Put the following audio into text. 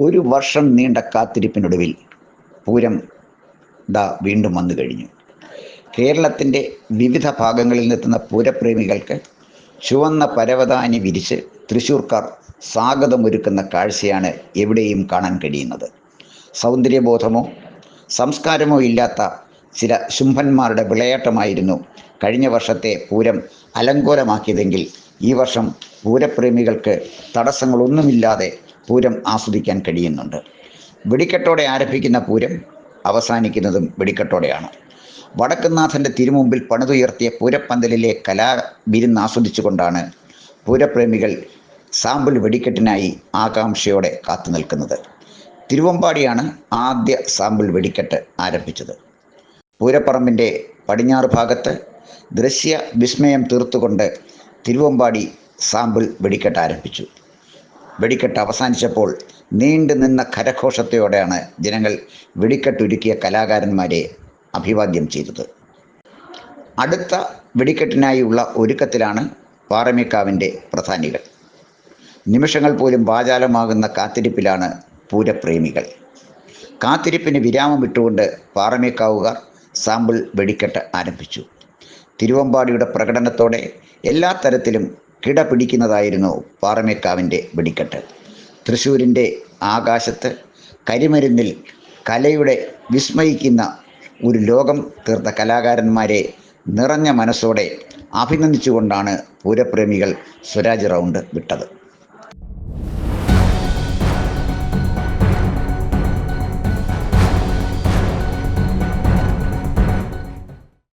ഒരു വർഷം നീണ്ട കാത്തിരിപ്പിനൊടുവിൽ പൂരം ദാ വീണ്ടും വന്നു കഴിഞ്ഞു. കേരളത്തിന്റെ വിവിധ ഭാഗങ്ങളിൽ നിന്നെത്തുന്ന പൂരപ്രേമികൾക്ക് ചുവന്ന പരവതാനി വിരിച്ച് തൃശ്ശൂർക്കാർ സ്വാഗതമൊരുക്കുന്ന കാഴ്ചയാണ് എവിടെയും കാണാൻ കഴിയുന്നത്. സൗന്ദര്യബോധമോ സംസ്കാരമോ ഇല്ലാത്ത ചില ശുംഭന്മാരുടെ വിളയാട്ടമായിരുന്നു കഴിഞ്ഞ വർഷത്തെ പൂരം അലങ്കോലമാക്കിയതെങ്കിൽ ഈ വർഷം പൂരപ്രേമികൾക്ക് തടസ്സങ്ങളൊന്നുമില്ലാതെ പൂരം ആസ്വദിക്കാൻ കഴിയുന്നുണ്ട്. വെടിക്കെട്ടോടെ ആരംഭിക്കുന്ന പൂരം അവസാനിക്കുന്നതും വെടിക്കെട്ടോടെയാണ്. വടക്കുന്നാഥന്റെ തിരുമുമ്പിൽ പണിതുയർത്തിയ പൂരപ്പന്തലിലെ കലാവിരുന്ന് ആസ്വദിച്ചുകൊണ്ടാണ് പൂരപ്രേമികൾ സാമ്പിൾ വെടിക്കെട്ടിനായി ആകാംക്ഷയോടെ കാത്തു നിൽക്കുന്നത്. തിരുവമ്പാടിയാണ് ആദ്യ സാമ്പിൾ വെടിക്കെട്ട് ആരംഭിച്ചത്. പൂരപ്പറമ്പിന്റെ പടിഞ്ഞാറ് ഭാഗത്ത് ദൃശ്യ വിസ്മയം തീർത്തുകൊണ്ട് തിരുവമ്പാടി സാമ്പിൾ വെടിക്കെട്ട് ആരംഭിച്ചു. വെടിക്കെട്ട് അവസാനിച്ചപ്പോൾ നീണ്ടു നിന്ന കരഘോഷത്തോടെയാണ് ജനങ്ങൾ വെടിക്കെട്ടൊരുക്കിയ കലാകാരന്മാരെ അഭിവാദ്യം ചെയ്തത്. അടുത്ത വെടിക്കെട്ടിനായുള്ള ഒരുക്കത്തിലാണ് പാറമേക്കാവിന്റെ പ്രധാനികൾ. നിമിഷങ്ങൾ പോലും വാചാലമാകുന്ന കാത്തിരിപ്പിലാണ് പൂരപ്രേമികൾ. കാത്തിരിപ്പിന് വിരാമം ഇട്ടുകൊണ്ട് പാറമേക്കാവുകാർ സാമ്പിൾ വെടിക്കെട്ട് ആരംഭിച്ചു. തിരുവമ്പാടിയുടെ പ്രകടനത്തോടെ എല്ലാ തരത്തിലും കിട പിടിക്കുന്നതായിരുന്നു പാറമേക്കാവിന്റെ വെടിക്കെട്ട്. തൃശ്ശൂരിന്റെ ആകാശത്ത് കരിമരുന്നിൽ കലയുടെ വിസ്മയിക്കുന്ന ഒരു ലോകം തീർത്ത കലാകാരന്മാരെ നിറഞ്ഞ മനസ്സോടെ അഭിനന്ദിച്ചുകൊണ്ടാണ് പൂരപ്രേമികൾ സ്വരാജ് റൗണ്ട് വിട്ടത്.